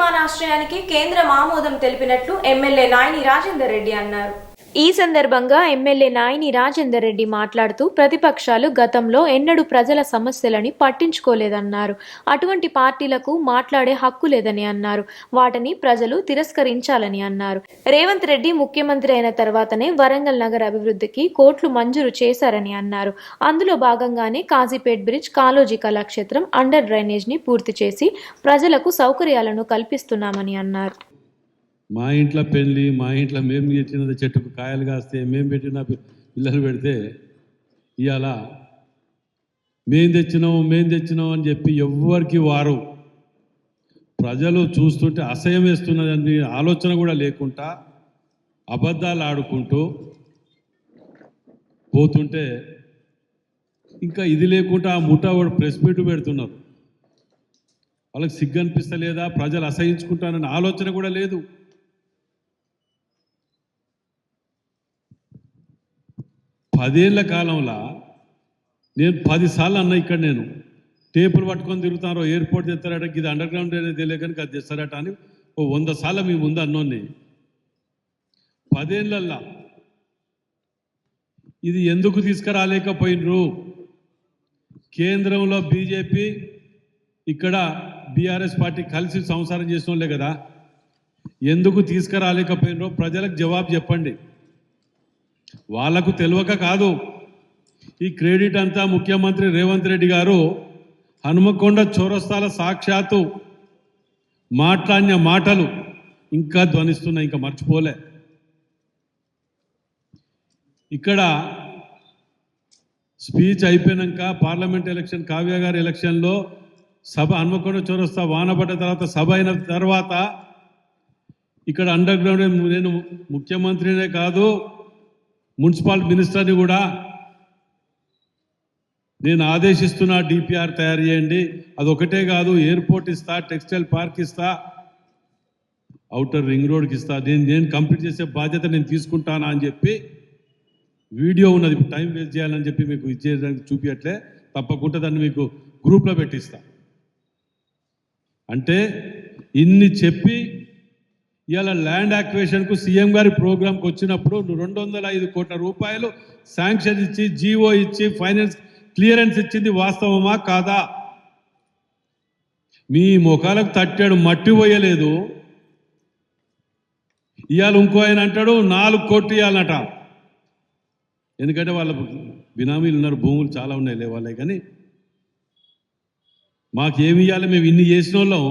నిర్మాణాశ్రయానికి కేంద్రం ఆమోదం తెలిపినట్లు ఎమ్మెల్యే నాయని రాజేందర్ రెడ్డి అన్నారు. ఈ సందర్భంగా ఎమ్మెల్యే నాయని రాజేందర్ రెడ్డి మాట్లాడుతూ ప్రతిపక్షాలు గతంలో ఎన్నడూ ప్రజల సమస్యలని పట్టించుకోలేదన్నారు. అటువంటి పార్టీలకు మాట్లాడే హక్కు లేదని అన్నారు. వాటిని ప్రజలు తిరస్కరించాలని అన్నారు. రేవంత్ రెడ్డి ముఖ్యమంత్రి అయిన తర్వాతనే వరంగల్ నగర అభివృద్ధికి కోట్లు మంజూరు చేశారని అన్నారు. అందులో భాగంగానే కాజీపేట్ బ్రిడ్జ్ కాలోజీ కళాక్షేత్రం అండర్ డ్రైనేజ్ని పూర్తి చేసి ప్రజలకు సౌకర్యాలను కల్పిస్తున్నామని అన్నారు. మా ఇంట్లో పెళ్ళి మా ఇంట్లో మేము తెచ్చిన చెట్టుకు కాయలు కాస్తే మేము పెట్టిన పిల్లలు పెడితే ఇవాళ మేం తెచ్చినాం మేం తెచ్చినాం అని చెప్పి ఎవ్వరికి వారు. ప్రజలు చూస్తుంటే అసహ్యం వేస్తున్నదని ఆలోచన కూడా లేకుండా అబద్ధాలు ఆడుకుంటూ పోతుంటే ఇంకా ఇది లేకుండా ఆ ముఠా కూడా ప్రెస్ మీట్ పెడుతున్నారు. వాళ్ళకి సిగ్గు అనిపిస్తలేదా ప్రజలు అసహించుకుంటానని ఆలోచన కూడా లేదు. పదేళ్ళ కాలంలో నేను పదిసార్లు అన్న ఇక్కడ నేను. టేపులు పట్టుకొని తిరుగుతారో ఎయిర్పోర్ట్ తెస్తారట ఇది అండర్ గ్రౌండ్ అనేది తెలియక అది తెస్తారట అని ఓ వంద సార్లు మీ ముందు అన్నోని పదేళ్ళల్లా ఇది ఎందుకు తీసుకురాలేకపోయినరు? కేంద్రంలో బీజేపీ ఇక్కడ బీఆర్ఎస్ పార్టీ కలిసి సంసారం చేసినోళ్ళే కదా. ఎందుకు తీసుకురాలేకపోయినరో ప్రజలకు జవాబు చెప్పండి. వాళ్ళకు తెలియక కాదు. ఈ క్రెడిట్ అంతా ముఖ్యమంత్రి రేవంత్ రెడ్డి గారు హనుమకొండ చౌరస్తాల సాక్షాత్తు మాట్లాడిన మాటలు ఇంకా ధ్వనిస్తున్నాయి ఇంకా మర్చిపోలే. ఇక్కడ స్పీచ్ అయిపోయాక పార్లమెంట్ ఎలక్షన్ కావ్య గారి ఎలక్షన్లో సభ హనుమకొండ చౌరస్తా వానపడ్డ తర్వాత సభ అయిన తర్వాత ఇక్కడ అండర్ గ్రౌండ్ నేను ముఖ్యమంత్రినే కాదు మున్సిపల్ మినిస్టర్ని కూడా నేను ఆదేశిస్తున్నా డిపిఆర్ తయారు చేయండి. అదొకటే కాదు ఎయిర్పోర్ట్ ఇస్తా టెక్స్టైల్ పార్క్ ఇస్తా అవుటర్ రింగ్ రోడ్కి ఇస్తా. నేను నేను కంప్లీట్ చేసే బాధ్యత నేను తీసుకుంటానా అని చెప్పి వీడియో ఉన్నది. టైం వేస్ట్ చేయాలని చెప్పి మీకు ఇచ్చేదానికి చూపించట్లే తప్పకుండా దాన్ని మీకు గ్రూప్లో పెట్టిస్తా. అంటే ఇన్ని చెప్పి ఇవాళ ల్యాండ్ యాక్వేషన్కు సీఎం గారి ప్రోగ్రాంకి వచ్చినప్పుడు రెండు వందల ఐదు కోట్ల రూపాయలు శాంక్షన్ ఇచ్చి జీవో ఇచ్చి ఫైనాన్స్ క్లియరెన్స్ ఇచ్చింది వాస్తవమా కాదా? మీ ముఖాలకు తట్టాడు మట్టి పోయలేదు. ఇవాళ ఇంకో ఆయన అంటాడు నాలుగు కోట్లు ఇవ్వాలన్నట. ఎందుకంటే వాళ్ళ బినామీలు ఉన్నారు భూములు చాలా ఉన్నాయి వాళ్ళే కానీ మాకేమి ఇవ్వాలి? మేము ఇన్ని చేసిన వాళ్ళం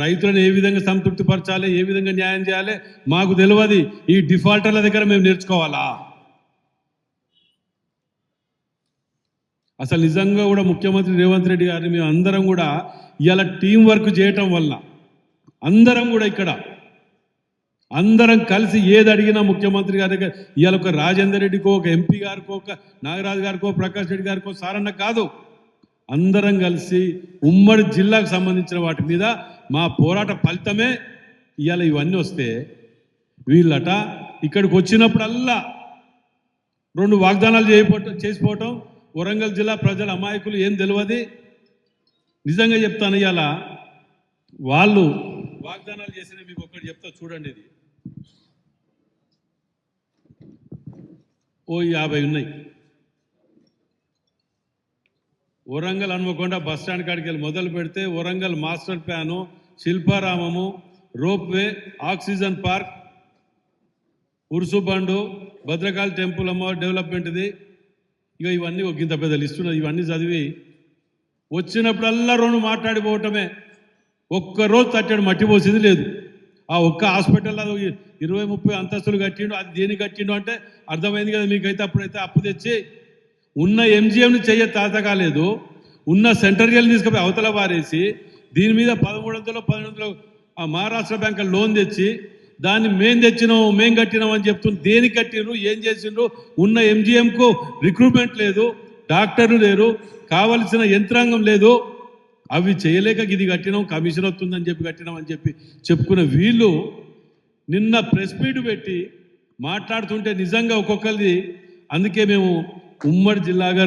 రైతులను ఏ విధంగా సంతృప్తి పరచాలి ఏ విధంగా న్యాయం చేయాలి మాకు తెలియదు. ఈ డిఫాల్టర్ల దగ్గర మేము నేర్చుకోవాలా? అసలు నిజంగా కూడా ముఖ్యమంత్రి రేవంత్ రెడ్డి గారిని మేము అందరం కూడా ఇలా టీం వర్క్ చేయటం వల్ల అందరం కూడా ఇక్కడ అందరం కలిసి ఏది అడిగినా ముఖ్యమంత్రి గారి దగ్గర ఇవాళ ఒక రాజేందర్ రెడ్డికో ఒక ఎంపీ గారికో ఒక నాగరాజు గారికో ప్రకాష్ రెడ్డి గారికో సారన్న కాదు. అందరం కలిసి ఉమ్మడి జిల్లాకు సంబంధించిన వాటి మీద మా పోరాట ఫలితమే ఇవాళ ఇవన్నీ వస్తే వీళ్ళట ఇక్కడికి వచ్చినప్పుడల్లా రెండు వాగ్దానాలు చేయపోవటం చేసిపోవటం వరంగల్ జిల్లా ప్రజల అమాయకులు ఏం తెలియదు నిజంగా చెప్తాను ఇవాళ వాళ్ళు వాగ్దానాలు చేసిన మీకు ఒకటి చెప్తా చూడండి ఇది. ఓ యాభై ఉన్నాయి. వరంగల్ హనుమకొండ బస్ స్టాండ్ కాడికి వెళ్ళి మొదలు పెడితే Warangal master plan Shilparamam ropeway oxygen park Urs బండు భద్రకాళి టెంపుల్ అమ్మ డెవలప్మెంట్ది ఇక ఇవన్నీ ఒక ఇంత పెద్ద లిస్ట్ ఉన్నది. ఇవన్నీ చదివి వచ్చినప్పుడల్లా రెండు మాట్లాడిపోవటమే. ఒక్కరోజు తట్టాడు మట్టి పోసేది లేదు. ఆ ఒక్క హాస్పిటల్ అది ఇరవై ముప్పై అంతస్తులు కట్టిండు అది దేనికి కట్టిండు అంటే అర్థమైంది కదా మీకైతే అప్పుడైతే అప్పు తెచ్చి ఉన్న ఎంజిఎంని చెయ్య తాత కాలేదు ఉన్న సెంట్రల్ జైలు తీసుకుపోయి అవతల వారేసి దీని మీద పదమూడు వందలు పన్నెండు వందలు ఆ మహారాష్ట్ర బ్యాంక్ లోన్ తెచ్చి దాన్ని మేం తెచ్చినాం మేం కట్టినాం అని చెప్తున్న దేనికి కట్టిండ్రు ఏం చేసిండ్రు? ఉన్న ఎంజిఎంకు రిక్రూట్మెంట్ లేదు డాక్టర్లు లేరు కావలసిన యంత్రాంగం లేదు. అవి చేయలేక ఇది కట్టినాం కమిషన్ వస్తుందని చెప్పి కట్టినాం అని చెప్పి చెప్పుకున్న వీళ్ళు నిన్న ప్రెస్ మీట్ పెట్టి మాట్లాడుతుంటే నిజంగా ఒక్కొక్కరిది అందుకే మేము ఉమ్మడి జిల్లాగా